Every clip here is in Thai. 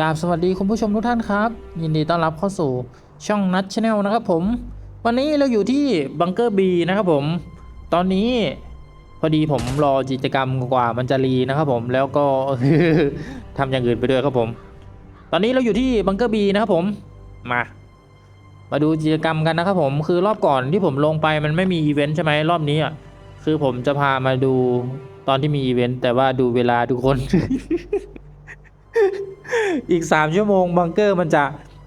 กราบสวัสดีคุณผู้ชมทุกท่านครับ ยินดีต้อนรับเข้าสู่ช่องนัทชาแนลนะครับผม วันนี้เราอยู่ที่บังเกอร์บีนะครับผม ตอนนี้พอดีผมรอกิจกรรมกว่ามันจะรีนะครับผมแล้วก็ทำอย่างอื่นไปด้วยครับผม ตอนนี้เราอยู่ที่บังเกอร์บีนะครับผมมา มาดูกิจกรรมกันนะครับผมคือรอบก่อนที่ผมลงไปมันไม่มีอีเวนต์ใช่ไหมรอบนี้อะคือผมจะพามาดูตอนที่มีอีเวนต์แต่ว่าดูเวลาทุกคน อีกสามชั่วโมงบังเกอร์มันจะ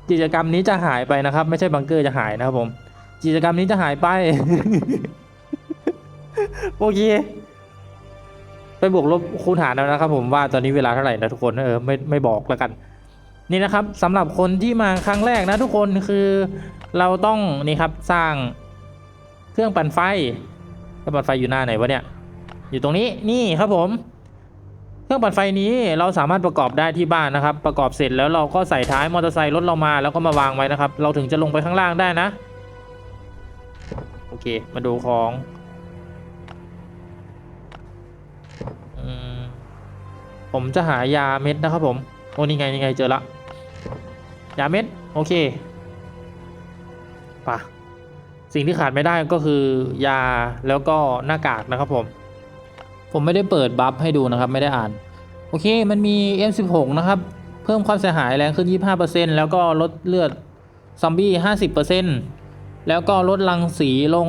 กิจกรรมนี้จะหายไปนะครับ ไม่ใช่บังเกอร์จะหายนะครับผม กิจกรรมนี้จะหายไป โอเค ไปบวกลบคูณหารแล้วนะครับ ผมว่าตอนนี้เวลาเท่าไหร่นะทุกคนเออไม่ไม่บอกแล้วกันนี่นะครับสำหรับคนที่มาครั้งแรกนะทุกคนคือเราต้องนี่ครับสร้างเครื่องปั่นไฟเครื่องปั่นไฟอยู่หน้าไหนวะเนี่ย อยู่ตรงนี้นี่ครับผม เครื่องปั่นไฟนี้เราสามารถประกอบได้ที่บ้านนะครับ ประกอบเสร็จแล้วเราก็ใส่ท้ายมอเตอร์ไซค์รถเรามาแล้วก็มาวางไว้นะครับ เราถึงจะลงไปข้างล่างได้นะ โอเค มาดูของผมจะหายาเม็ดนะครับผม โอ้นี่ไงนี่ไงเจอละ ยาเม็ด โอเคป่ะสิ่งที่ขาดไม่ได้ก็คือยาแล้วก็หน้ากากนะครับผม ผมไม่ได้เปิดบัฟให้ดูนะครับไม่ได้อ่าน โอเคมันมี M16 นะครับ เพิ่มความเสียหายแรงขึ้น 25%แล้วก็ลดเลือดซอมบี้ 50%แล้วก็ลดรังสีลง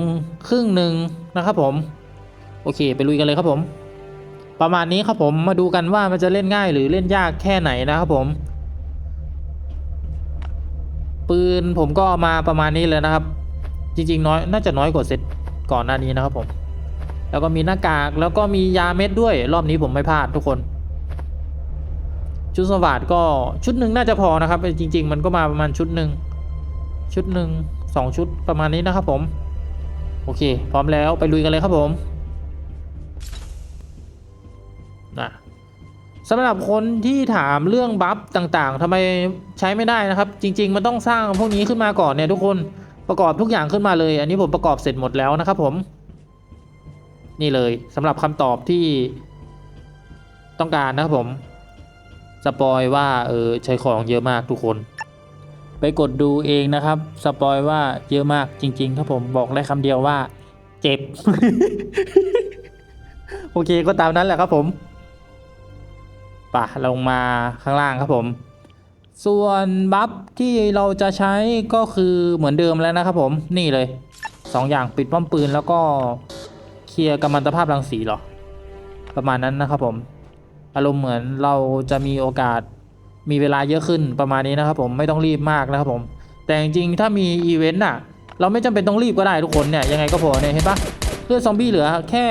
ครึ่งหนึ่งนะครับผม โอเค ไปลุยกันเลยครับผม ประมาณนี้ครับผมมาดูกันว่ามันจะเล่นง่ายหรือเล่นยากแค่ไหนนะครับผม ปืนผมก็มาประมาณนี้เลยนะครับ จริงๆน้อยน่าจะน้อยกว่าเซตก่อนหน้านี้นะครับผม แล้วก็มีหน้ากากแล้วก็มียาเม็ดด้วย รอบนี้ผมไม่พลาดทุกคน ชุดสวัสดก็ชุดหนึ่งน่าจะพอนะครับจริง ๆ มันก็มาประมาณชุดหนึ่งชุดหนึ่งสองชุดประมาณนี้นะครับผม โอเค พร้อมแล้วไปลุยกันเลยครับผมนะสำหรับคนที่ถามเรื่องบัฟต่างๆทำไมใช้ไม่ได้นะครับ จริง ๆ มันต้องสร้างพวกนี้ขึ้นมาก่อนเนี่ยทุกคนประกอบทุกอย่างขึ้นมาเลย อันนี้ผมประกอบเสร็จหมดแล้วนะครับผม นี่เลยสำหรับคำตอบที่ต้องการนะครับผมสปอยว่าเออใช้ของเยอะมากทุกคน ไปกดดูเองนะครับสปอยว่าเยอะมากจริง ๆ ครับผมบอกได้คำเดียวว่า เจ็บ โอเคก็ตามนั้นแหละครับผมป่ะลงมาข้างล่างครับผม ส่วนบัฟที่เราจะใช้ก็คือเหมือนเดิมแล้วนะครับผมนี่เลยสองอย่างปิดป้อมปืนแล้วก็ เคลียร์กัมมันตภาพรังสีหรอ ประมาณนั้นนะครับผม อารมณ์เหมือนเราจะมีโอกาสมีเวลาเยอะขึ้นประมาณนี้นะครับผมไม่ต้องรีบมากนะครับผม แต่จริงๆถ้ามีอีเวนต์น่ะ เราไม่จำเป็นต้องรีบก็ได้ทุกคนเนี่ยยังไงก็พอเนี่ยเห็นปะเลือดซอมบี้เหลือแค่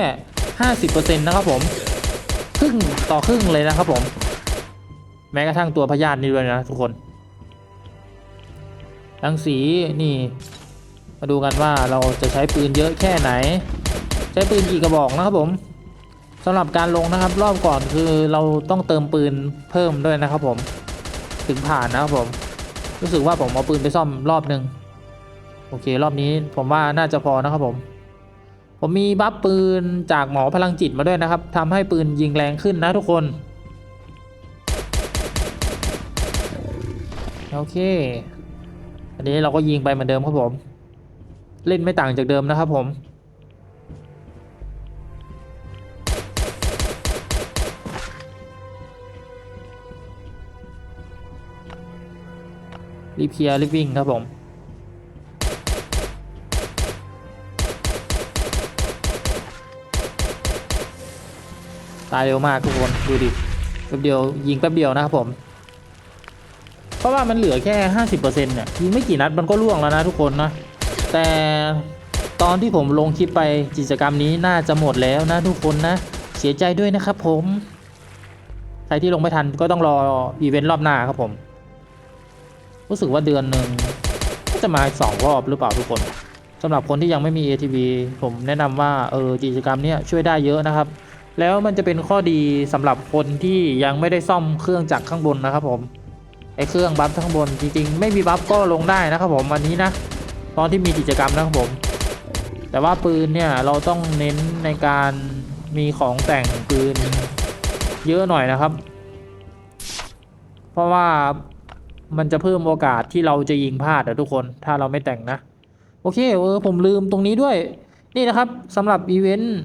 50%นะครับผมครึ่งต่อครึ่งเลยนะครับผม แม้กระทั่งตัวพยาธินี่ด้วยนะทุกคนรังสีนี่ มาดูกันว่าเราจะใช้ปืนเยอะแค่ไหน ช้ปืนกี่กระบอกนะครับผมสำหรับการลงนะครับ รอบก่อนคือเราต้องเติมปืนเพิ่มด้วยนะครับผมถึงผ่านนะครับผม รู้สึกว่าผมเอาปืนไปซ่อมรอบหนึ่งโอเค รอบนี้ผมว่าน่าจะพอนะครับผม ผมมีบัฟปืนจากหมอพลังจิตมาด้วยนะครับทำให้ปืนยิงแรงขึ้นนะทุกคน โอเค อันนี้เราก็ยิงไปเหมือนเดิมครับผม เล่นไม่ต่างจากเดิมนะครับผม รีบเคลียร์รีบวิ่งครับผมตายเร็วมากทุกคนดูดิแป๊บเดียวยิงแป๊บเดียวนะครับผม เพราะว่ามันเหลือแค่ 50%เนี่ยยิงไม่กี่นัดมันก็ล่วงแล้วนะทุกคนนะ แต่ตอนที่ผมลงคลิปไปกิจกรรมนี้น่าจะหมดแล้วนะทุกคนนะ เสียใจด้วยนะครับผม ใครที่ลงไม่ทันก็ต้องรออีเวนต์รอบหน้าครับผม รู้สึกว่าเดือนหนึ่งก็จะมาสองรอบหรือเปล่าทุกคนสำหรับคนที่ยังไม่มี ATV ผมแนะนำว่าเออกิจกรรมเนี้ยช่วยได้เยอะนะครับ แล้วมันจะเป็นข้อดีสำหรับคนที่ยังไม่ได้ซ่อมเครื่องจากข้างบนนะครับผมไอเครื่องบัฟข้างบนจริงๆ ไม่มีบัฟก็ลงได้นะครับผมอันนี้นะ ตอนที่มีกิจกรรมนะครับผม แต่ว่าปืนเนี่ยเราต้องเน้นในการมีของแต่งปืนเยอะหน่อยนะครับ เพราะว่า มันจะเพิ่มโอกาสที่เราจะยิงพลาดอะทุกคนถ้าเราไม่แต่งนะ โอเคเออผมลืมตรงนี้ด้วย นี่นะครับสำหรับอีเวนต์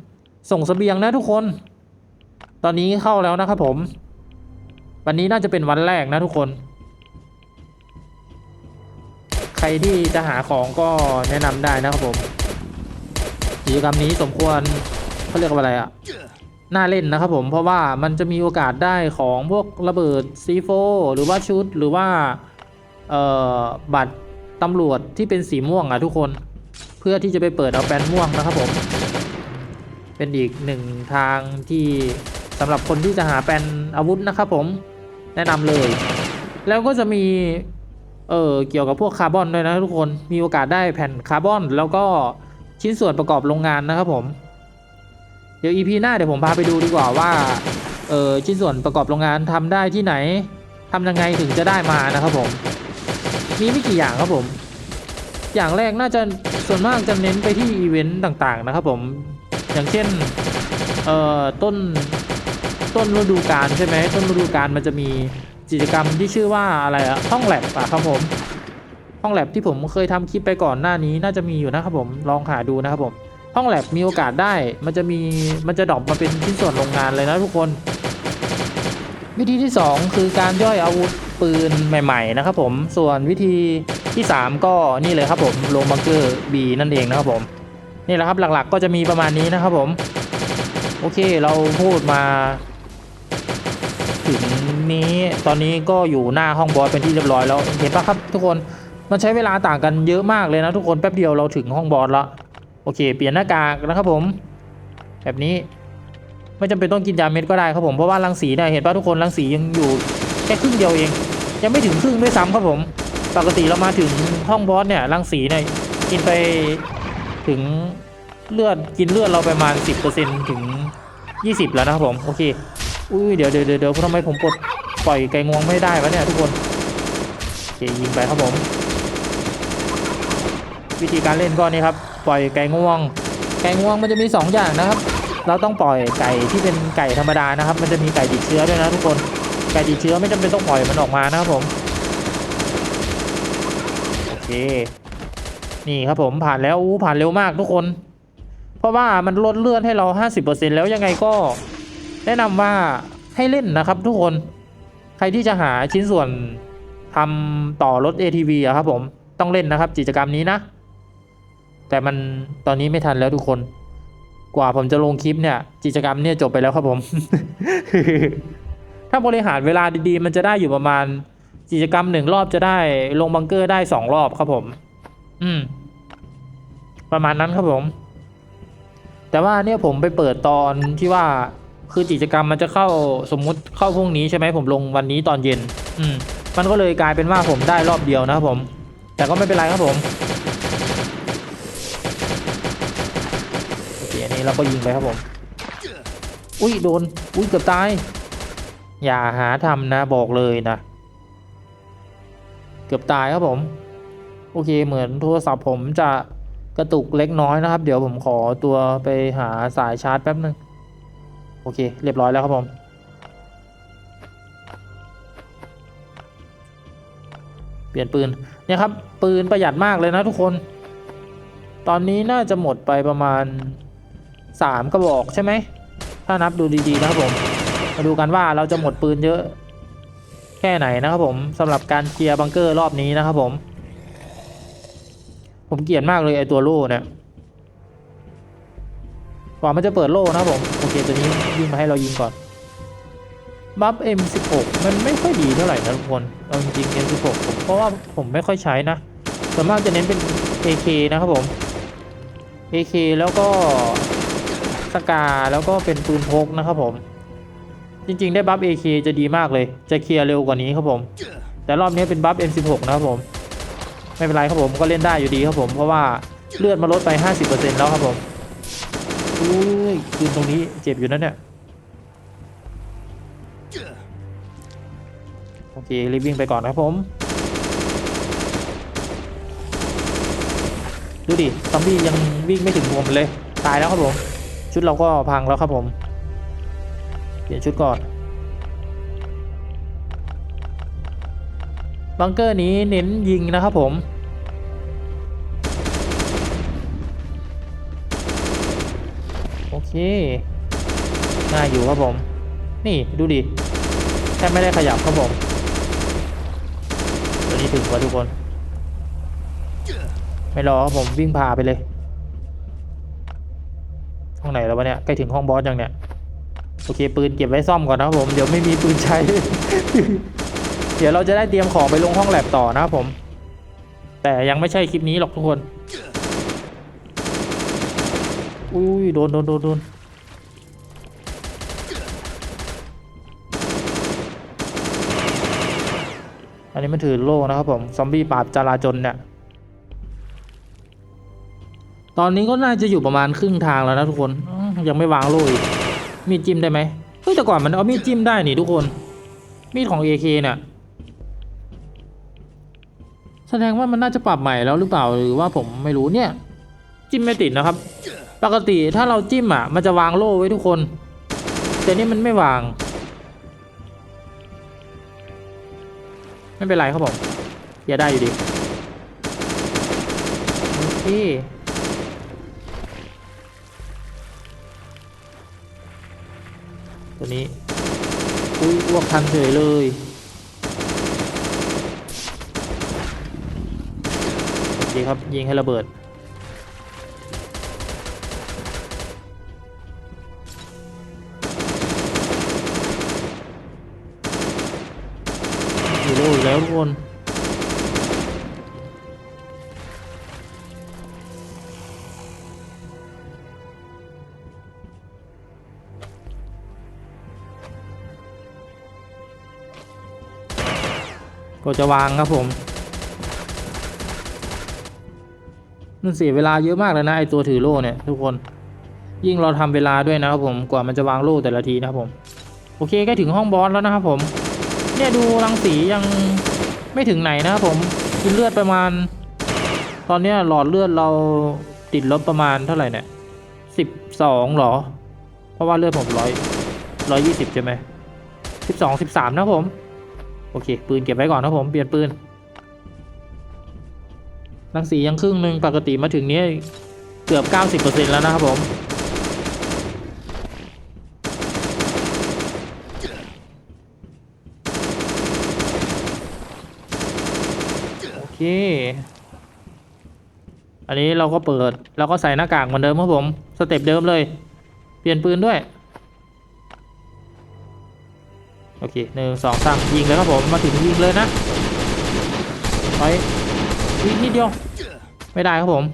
ส่งเสบียงนะทุกคน ตอนนี้เข้าแล้วนะครับผม วันนี้น่าจะเป็นวันแรกนะทุกคน ใครที่จะหาของก็แนะนำได้นะครับผมกิจกรรมนี้สมควรเขาเรียกว่าอะไรอะ น่าเล่นนะครับผมเพราะว่ามันจะมีโอกาสได้ของพวกระเบิดซีโฟหรือว่าชุดหรือว่าเอ่อบัตรตำรวจที่เป็นสีม่วงอะทุกคนเพื่อที่จะไปเปิดเอาแปนม่วงนะครับผม เป็นอีกหนึ่งทางที่สำหรับคนที่จะหาแปนอาวุธนะครับผมแนะนำเลย แล้วก็จะมีเออเกี่ยวกับพวกคาร์บอนด้วยนะทุกคนมีโอกาสได้แผ่นคาร์บอน แล้วก็ชิ้นส่วนประกอบโรงงานนะครับผม ดี๋ยว EP หน้าเดี๋ยวผมพาไปดูดีกว่าว่าเออชิ้นส่วนประกอบโรงงานทำได้ที่ไหนทำยังไงถึงจะได้มานะครับผม มีไม่กี่อย่างครับผม อย่างแรกน่าจะส่วนมากจะเน้นไปที่อีเวนต์ต่างๆนะครับผม อย่างเช่นเอ่อต้นต้นฤดูกาลใช่ไหมต้นฤดูกาลมันจะมีกิจกรรมที่ชื่อว่าอะไรอะห้องแลบอะครับผม ห้องแลบที่ผมเคยทำคลิปไปก่อนหน้านี้น่าจะมีอยู่นะครับผมลองหาดูนะครับผม ห้องแลบมีโอกาสได้ มันจะมีมันจะดรอปมาเป็นชิ้นส่วนโรงงานเลยนะทุกคน วิธีที่ 2 คือการย่อยอาวุธปืนใหม่ ๆ นะครับผมส่วนวิธีที่ 3 ก็นี่เลยครับผมโลงบังเกอร์บีนั่นเองนะครับผมนี่แหละครับหลักๆ ก็จะมีประมาณนี้นะครับผม โอเคเราพูดมา ถึงนี้ตอนนี้ก็อยู่หน้าห้องบอสเป็นที่เรียบร้อยแล้วเห็นปะครับทุกคนมันใช้เวลาต่างกันเยอะมากเลยนะทุกคนแป๊บเดียวเราถึงห้องบอสละ โอเค เปลี่ยนหน้ากากนะครับผม แบบนี้ไม่จำเป็นต้องกินยาเม็ดก็ได้ครับผมเพราะว่ารังสีเนี่ยเห็นป่ะทุกคนรังสียังอยู่แค่ครึ่งเดียวเอง ยังไม่ถึงครึ่งด้วยซ้ำครับผมปกติเรามาถึงห้องบอสเนี่ยรังสีเนี่ยกินไปถึงเลือดกินเลือดเราประมาณ 10%ถึง 20 แล้วนะครับผมโอเคอุ้ยเดี๋ยวเดี๋ยวเดี๋ยวเดี๋ยวทำไมผมปลดปล่อยไก่งวงไม่ได้วะเนี่ยทุกคนโอเคยิงไปครับผม วิธีการเล่นก็นี่ครับ ปล่อยไก่ง่วง ไก่ง่วงมันจะมีสองอย่างนะครับ เราต้องปล่อยไก่ที่เป็นไก่ธรรมดานะครับ มันจะมีไก่ติดเชื้อด้วยนะทุกคน ไก่ติดเชื้อไม่จำเป็นต้องปล่อยมันออกมานะครับผม โอเค นี่ครับผมผ่านแล้วอู้ผ่านเร็วมากทุกคน เพราะว่ามันลดเลือดให้เรา 50%แล้วยังไงก็ แนะนำว่าให้เล่นนะครับ ทุกคน ใครที่จะหาชิ้นส่วนทำต่อรถ ATV อะครับผม ต้องเล่นนะครับกิจกรรมนี้นะ แต่มันตอนนี้ไม่ทันแล้วทุกคน กว่าผมจะลงคลิปเนี่ยกิจกรรมเนี่ยจบไปแล้วครับผม ถ้าบริหารเวลาดีๆ มันจะได้อยู่ประมาณกิจกรรมหนึ่งรอบจะได้ลงบังเกอร์ได้สองรอบครับผม อืม ประมาณนั้นครับผม แต่ว่าเนี่ยผมไปเปิดตอนที่ว่าคือกิจกรรมมันจะเข้าสมมุติเข้าพรุ่งนี้ใช่ไหมผมลงวันนี้ตอนเย็น อืม มันก็เลยกลายเป็นว่าผมได้รอบเดียวนะครับผม แต่ก็ไม่เป็นไรครับผมโอเคอั นี้เราก็ยิงไปครับผม อุ้ยโดน อุ้ยเกือบตาย อย่าหาทำนะบอกเลยนะ เกือบตายครับผม โอเคเหมือนโทรศัพท์ผมจะกระตุกเล็กน้อยนะครับ เดี๋ยวผมขอตัวไปหาสายชาร์จแป๊บนึง โอเค เรียบร้อยแล้วครับผม เปลี่ยนปืน เนี่ยครับ ปืนประหยัดมากเลยนะทุกคน ตอนนี้น่าจะหมดไปประมาณ สามกระบอกใช่ไหม ถ้านับดูดีๆนะครับผม มาดูกันว่าเราจะหมดปืนเยอะ แค่ไหนนะครับผมสำหรับการเคลียร์บังเกอร์รอบนี้นะครับผม ผมเกลียดมากเลยไอตัวโล่เนี่ยกว่ามันจะเปิดโล่นะครับผม โอเคตัวนี้ยิงมาให้เรายิงก่อนบัฟ M16 มันไม่ค่อยดีเท่าไหร่นะทุกคนเอาจริง M16 ผมเพราะว่าผมไม่ค่อยใช้นะส่วนมากจะเน้นเป็น AK นะครับผม AK แล้วก็ สกาแล้วก็เป็นปืนพกนะครับผม จริงๆ ได้บัฟ AK จะดีมากเลย จะเคลียร์เร็วกว่านี้ครับผม แต่รอบนี้เป็นบัฟ M16 นะครับผม ไม่เป็นไรครับผมก็เล่นได้อยู่ดีครับผม เพราะว่าเลือดมาลดไป 50%แล้วครับผมอุ้ยคืนตรงนี้เจ็บอยู่นั่นเนี่ยโอเครีบวิ่งไปก่อนนะครับผม ดูดิซอมบี้ยังวิ่งไม่ถึงผมเลย ตายแล้วครับผม ชุดเราก็พังแล้วครับผม เปลี่ยนชุดก่อนบังเกอร์นี้เน้นยิงนะครับผม โอเคน่ายอยู่ครับผม นี่ดูดิแทบไม่ได้ขยับครับผมตัวนี้ถึงกว่าทุกคน ไม่รอครับผมวิ่งผ่าไปเลย ห้องไหนแล้ววะเนี่ยใกล้ถึงห้องบอสยังเนี่ยโอเคปืนเก็บไว้ซ่อมก่อนนะครับผมเดี๋ยวไม่มีปืนใช้ เดี๋ยวเราจะได้เตรียมของไปลงห้องแลบต่อนะครับผม แต่ยังไม่ใช่คลิปนี้หรอกทุกคนอุ้ยโดนโดนโดนโดนอันนี้มันถือโล่นะครับผม ซอมบี้ปราบจราจนเนี่ย ตอนนี้ก็น่าจะอยู่ประมาณครึ่งทางแล้วนะทุกคนยังไม่วางโล่อีกมีดจิ้มได้ไหมเฮ้ยแต่ก่อนมันเอามีดจิ้มได้นี่ทุกคน มีดของ AK เนี่ยแสดงว่ามันน่าจะปรับใหม่แล้วหรือเปล่าหรือว่าผมไม่รู้เนี่ย จิ้มไม่ติดนะครับ ปกติถ้าเราจิ้มอะ มันจะวางโล่ไว้ทุกคน แต่นี่มันไม่วาง ไม่เป็นไรครับผมอย่าได้อยู่ดีโอเค ตัวนี้ อุ้ยอ้วกทันเฉยเลย โอเคครับ ยิงให้ระเบิด ฮีโร่อีกแล้วทุกคน ก็จะวางครับผมมันเสียเวลาเยอะมากเลยนะไอตัวถือโล่เนี่ยทุกคน ยิ่งเราทำเวลาด้วยนะครับผมกว่ามันจะวางโล่แต่ละทีนะครับผมโอเคใกล้ถึงห้องบอสแล้วนะครับผม เนี่ยดูรังสียังไม่ถึงไหนนะครับผมกินเลือดประมาณ ตอนเนี้หลอดเลือดเราติดลบประมาณเท่าไหร่เนี่ยสิบสองหรอ เพราะว่าเลือดผมร้อยร้อยยี่สิบใช่ไหมสิบสองสิบสามนะครับผม โอเค ปืนเก็บไว้ก่อนนะครับผมเปลี่ยนปืนรังสียังครึ่งหนึ่งปกติมาถึงนี้เกือบเก้าสิบเปอร์เซ็นแล้วนะครับผมโอเค อันนี้เราก็เปิดเราก็ใส่หน้ากากเหมือนเดิมครับผม สเต็ปเดิมเลย เปลี่ยนปืนด้วย โอเคหนึ่งสองสามยิงเลยครับผมมาถึงยิงเลยนะไปยิงนิดเดียว ไม่ได้ครับผม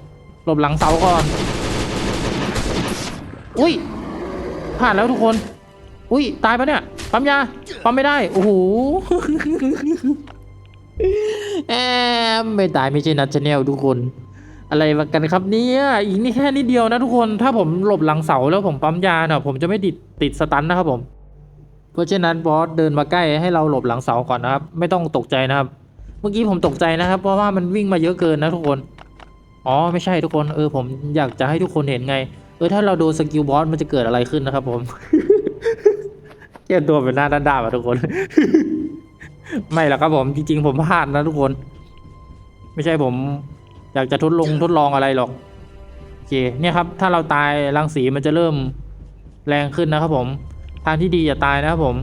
หลบหลังเสาก่อนอุ้ยพลาดแล้วทุกคน อุ้ยตายปะเนี่ยปั๊มยาปั๊มไม่ได้โอ้โหแอมไม่ตายไม่ใช่นัดชาแนลทุกคน อะไรกันครับเนี่ยอีกนี่แค่นิดเดียวนะทุกคนถ้าผมหลบหลังเสาแล้วผมปั๊มยาเน่ะผมจะไม่ติดติดสตันนะครับผม เพราะฉะนั้นบอสเดินมาใกล้ให้เราหลบหลังเสาก่อนนะครับ ไม่ต้องตกใจนะครับ เมื่อกี้ผมตกใจนะครับ เพราะว่ามันวิ่งมาเยอะเกินนะทุกคน อ๋อไม่ใช่ทุกคนเออผมอยากจะให้ทุกคนเห็นไง เออถ้าเราโดนสกิลบอสมันจะเกิดอะไรขึ้นนะครับ ผมแก้ตัวเป็นหน้าด้านๆอะทุกคน ไม่หรอกครับผมจริงๆ ผมพลาดนะทุกคน ไม่ใช่ผม อยากจะทดลองทดลองอะไรหรอกโอเคเนี่ยครับ ถ้าเราตายรังสีมันจะเริ่มแรงขึ้นนะครับผม ทางที่ดีอย่าตายนะครับผม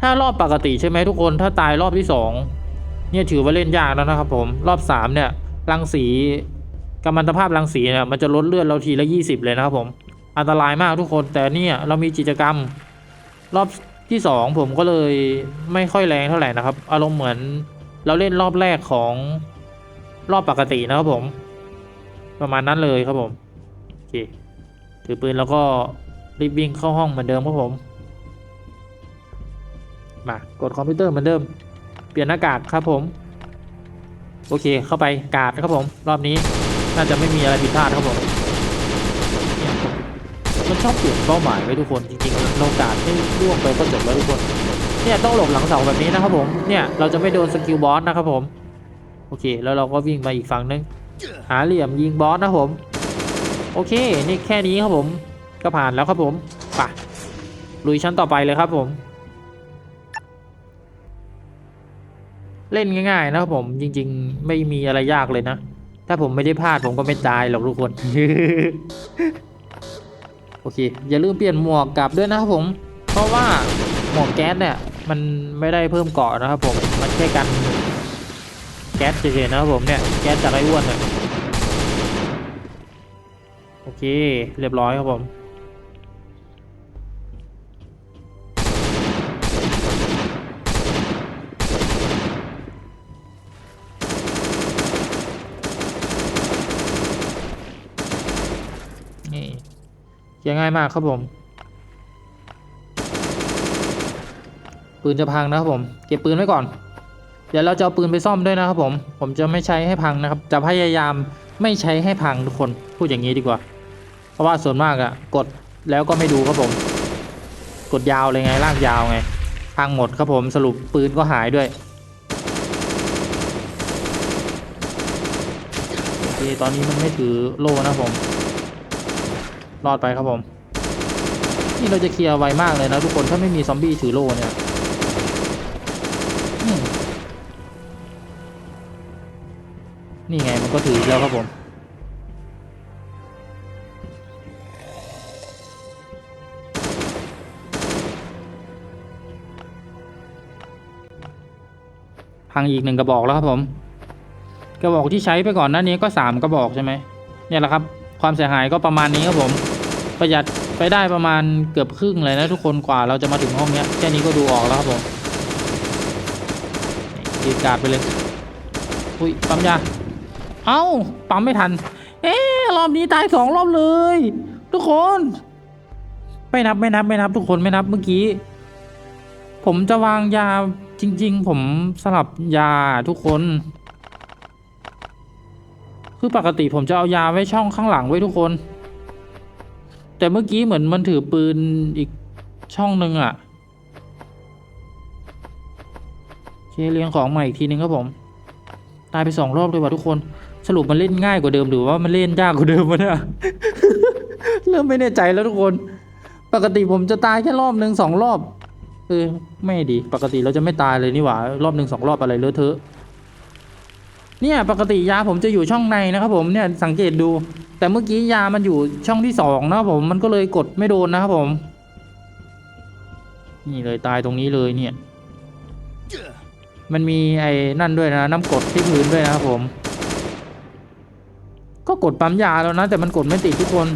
ถ้ารอบปกติใช่ไหมทุกคนถ้าตายรอบที่สองเนี่ยถือว่าเล่นยากแล้วนะครับผมรอบสามเนี่ยรังสีกัมมันตภาพรังสีเนี่ยมันจะลดเลือดเราทีละยี่สิบเลยนะครับผม อันตรายมากทุกคนแต่เนี่ยเรามีกิจกรรม รอบที่สองผมก็เลยไม่ค่อยแรงเท่าไหร่นะครับ อารมณ์เหมือนเราเล่นรอบแรกของรอบปกตินะครับผม ประมาณนั้นเลยครับผมโอเคถือปืนแล้วก็ รีบวิ่งเข้าห้องเหมือนเดิมครับผม มากดคอมพิวเตอร์เหมือนเดิม เปลี่ยนหน้ากากครับผม โอเคเข้าไปกาดครับผม รอบนี้น่าจะไม่มีอะไรผิดพลาดครับผมมันชอบเปลี่ยนเป้าหมายไว้ทุกคนจริงๆเรากาดให้ล่วงไปก็จบแล้วทุกคนเนี่ยต้องหลบหลังเสาแบบนี้นะครับผมเนี่ยเราจะไม่โดนสกิลบอสนะครับผมโอเค แล้วเราก็วิ่งมาอีกฝั่งนึง หาเหลี่ยมยิงบอสนะผม โอเค นี่แค่นี้ครับผม ก็ผ่านแล้วครับผมไปลุยชั้นต่อไปเลยครับผม เล่นง่าย ๆ นะครับผมจริง ๆ ไม่มีอะไรยากเลยนะ ถ้าผมไม่ได้พลาดผมก็ไม่ตายหรอกทุกคน โอเค อย่าลืมเปลี่ยนหมวกกลับด้วยนะครับผม เพราะว่าหมวกแก๊สเนี่ย มันไม่ได้เพิ่มเกาะนะครับผมมันแค่กันแก๊สเฉยๆนะครับผมเนี่ยแก๊สจากไอ้อ้วนเนี่ยโอเค เรียบร้อยครับผม ลียร์ง่ายมากครับผม ปืนจะพังนะครับผม เก็บปืนไว้ก่อน เดี๋ยวเราจะเอาปืนไปซ่อมด้วยนะครับผม ผมจะไม่ใช้ให้พังนะครับ จะพยายามไม่ใช้ให้พังทุกคน พูดอย่างนี้ดีกว่า เพราะว่าส่วนมากอะกดแล้วก็ไม่ดูครับผม กดยาวเลยไงลากยาวไง พังหมดครับผม สรุปปืนก็หายด้วยโอเคตอนนี้มันไม่ถือโล่นะผม รอดไปครับผม นี่เราจะเคลียร์ไวมากเลยนะทุกคนถ้าไม่มีซอมบี้ถือโล่เนี่ยนี่ไงมันก็ถือแล้วครับผม พังอีกหนึ่งกระบอกแล้วครับผม กระบอกที่ใช้ไปก่อนหน้านี้ก็สามกระบอกใช่ไหมเนี่ยแหละครับ ความเสียหายก็ประมาณนี้ครับผม ประหยัดไปได้ประมาณเกือบครึ่งเลยนะทุกคนกว่าเราจะมาถึงห้องเนี้ยแค่นี้ก็ดูออกแล้วครับผมดีดการ์ดไปเลยอุ้ยปั๊มยาเอ้าปั๊มไม่ทัน เอ๊รอบนี้ตายสองรอบเลย ทุกคน ไม่นับไม่นับไม่นับทุกคนไม่นับเมื่อกี้ ผมจะวางยาจริง ๆ ผมสลับยาทุกคน คือปกติผมจะเอายาไว้ช่องข้างหลังไว้ทุกคน แต่เมื่อกี้เหมือนมันถือปืนอีกช่องหนึ่งอะเคเรียงของใหม่อีกทีนึงครับผม ตายไปสองรอบเลยว่ะทุกคน สรุปมันเล่นง่ายกว่าเดิมหรือว่ามันเล่นยากกว่าเดิมวะเนี่ยเริ่มไม่แน่ใจแล้วทุกคน ปกติผมจะตายแค่รอบหนึ่งสองรอบเออไม่ดี ปกติเราจะไม่ตายเลยนี่หว่า รอบหนึ่งสองรอบอะไรเลอะเทอะ เนี่ยปกติยาผมจะอยู่ช่องในนะครับผมเนี่ยสังเกตดู แต่เมื่อกี้ยามันอยู่ช่องที่สองนะครับผมมันก็เลยกดไม่โดนนะครับผม นี่เลยตายตรงนี้เลยเนี่ย มันมีไอ้นั่นด้วยนะน้ำกดที่พื้นด้วยนะครับผม ก็กดปั๊มยาแล้วนะแต่มันกดไม่ติดทุกคน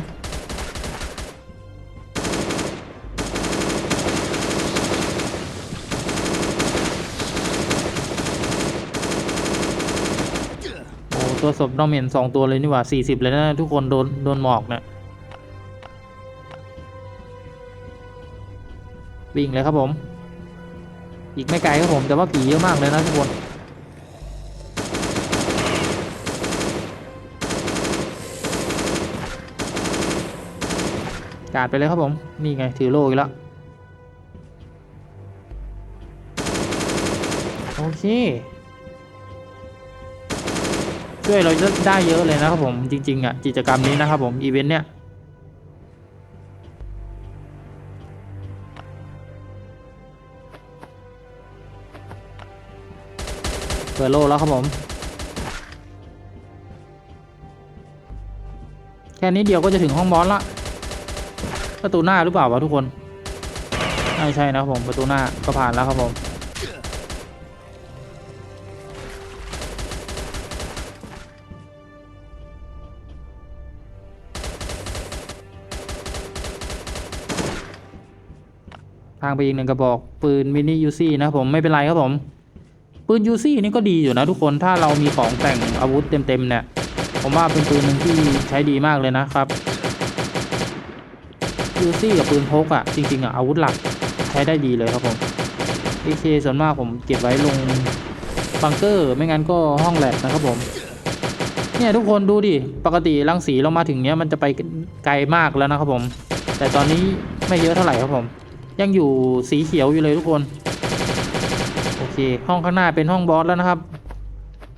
ตัวศพดอมเมนสองตัวเลยนี่หว่าสี่สิบเลยนะทุกคนโดนโดนหมอกเนะี่ยวิ่งเลยครับผม อีกไม่ไกลครับผม แต่ว่าผีเยอะมากเลยนะทุกคน กาดไปเลยครับผม นี่ไงถือโล่อีกแล้ว โอเค ช่วยเราได้เยอะเลยนะครับผมจริงๆอะกิจกรรมนี้นะครับผมอีเวนต์เนี้ยเปิดโลแล้วครับผม แค่นี้เดียวก็จะถึงห้องบอสละประตูหน้าหรือเปล่าวะทุกคนไม่ใช่นะครับผมประตูหน้าก็ผ่านแล้วครับผม ทางไปอีกหนึ่งกระบอกปืนมินิยูซี่นะครับผมไม่เป็นไรครับผม ปืนยูซี่นี่ก็ดีอยู่นะทุกคนถ้าเรามีของแต่งอาวุธเต็มๆเนี่ย ผมว่าเป็นปืนหนึ่งที่ใช้ดีมากเลยนะครับยูซี่กับปืนพกอะ่ะจริงๆอะ่ะอาวุธหลักใช้ได้ดีเลยครับผมเอเคส่วนมากผมเก็บไว้ลงบังเกอร์ไม่งั้นก็ห้องแลบนะครับผมเนี่ยทุกคนดูดิปกติรังสีเรามาถึงเนี้ยมันจะไปไกลมากแล้วนะครับผม แต่ตอนนี้ไม่เยอะเท่าไหร่ครับผม ยังอยู่สีเขียวอยู่เลยทุกคน โอเค ห้องข้างหน้าเป็นห้องบอสแล้วนะครับ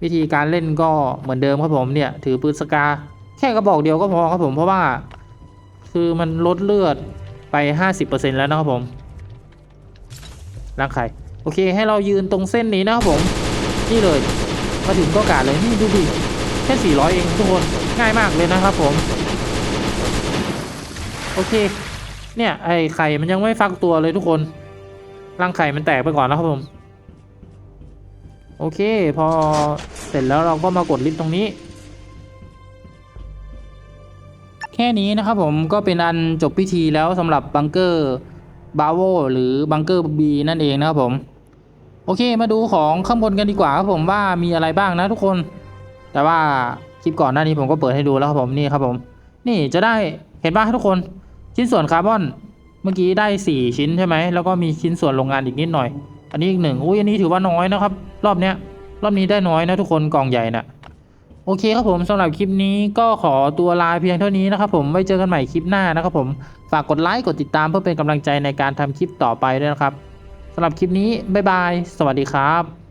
วิธีการเล่นก็เหมือนเดิมครับผมเนี่ย ถือปืนสกา แค่กระบอกเดียวก็พอครับผมเพราะว่า คือมันลดเลือดไป 50%แล้วนะครับผมร่างไข่โอเค ให้เรายืนตรงเส้นนี้นะครับผม นี่เลยมาถึงก็กาดเลยนี่ดูดิแค่400 เองทุกคนง่ายมากเลยนะครับผม โอเค เนี่ยไอไข่มันยังไม่ฟักตัวเลยทุกคนรังไข่มันแตกไปก่อนแล้วครับผม โอเค พอเสร็จแล้วเราก็มากดลิฟต์ตรงนี้ แค่นี้นะครับผมก็เป็นอันจบพิธีแล้วสำหรับบังเกอร์บาโวหรือบังเกอร์บีนั่นเองนะครับผม โอเคมาดูของข้างบนกันดีกว่าครับผมว่ามีอะไรบ้างนะทุกคน แต่ว่าคลิปก่อนหน้านี้ผมก็เปิดให้ดูแล้วครับผมนี่ครับผม นี่จะได้เห็นป่ะทุกคน ชิ้นส่วนคาร์บอนเมื่อกี้ได้ 4 ชิ้นใช่ไหมแล้วก็มีชิ้นส่วนโรงงานอีกนิดหน่อย อันนี้อีกหนึ่งอุ้ยอันนี้ถือว่าน้อยนะครับ รอบเนี้ยรอบนี้ได้น้อยนะทุกคนกล่องใหญ่น่ะโอเคครับผมสำหรับคลิปนี้ก็ขอตัวลาเพียงเท่านี้นะครับผมไว้เจอกันใหม่คลิปหน้านะครับผมฝากกดไลค์กดติดตามเพื่อเป็นกำลังใจในการทำคลิปต่อไปด้วยนะครับสำหรับคลิปนี้บ๊ายบาย สวัสดีครับ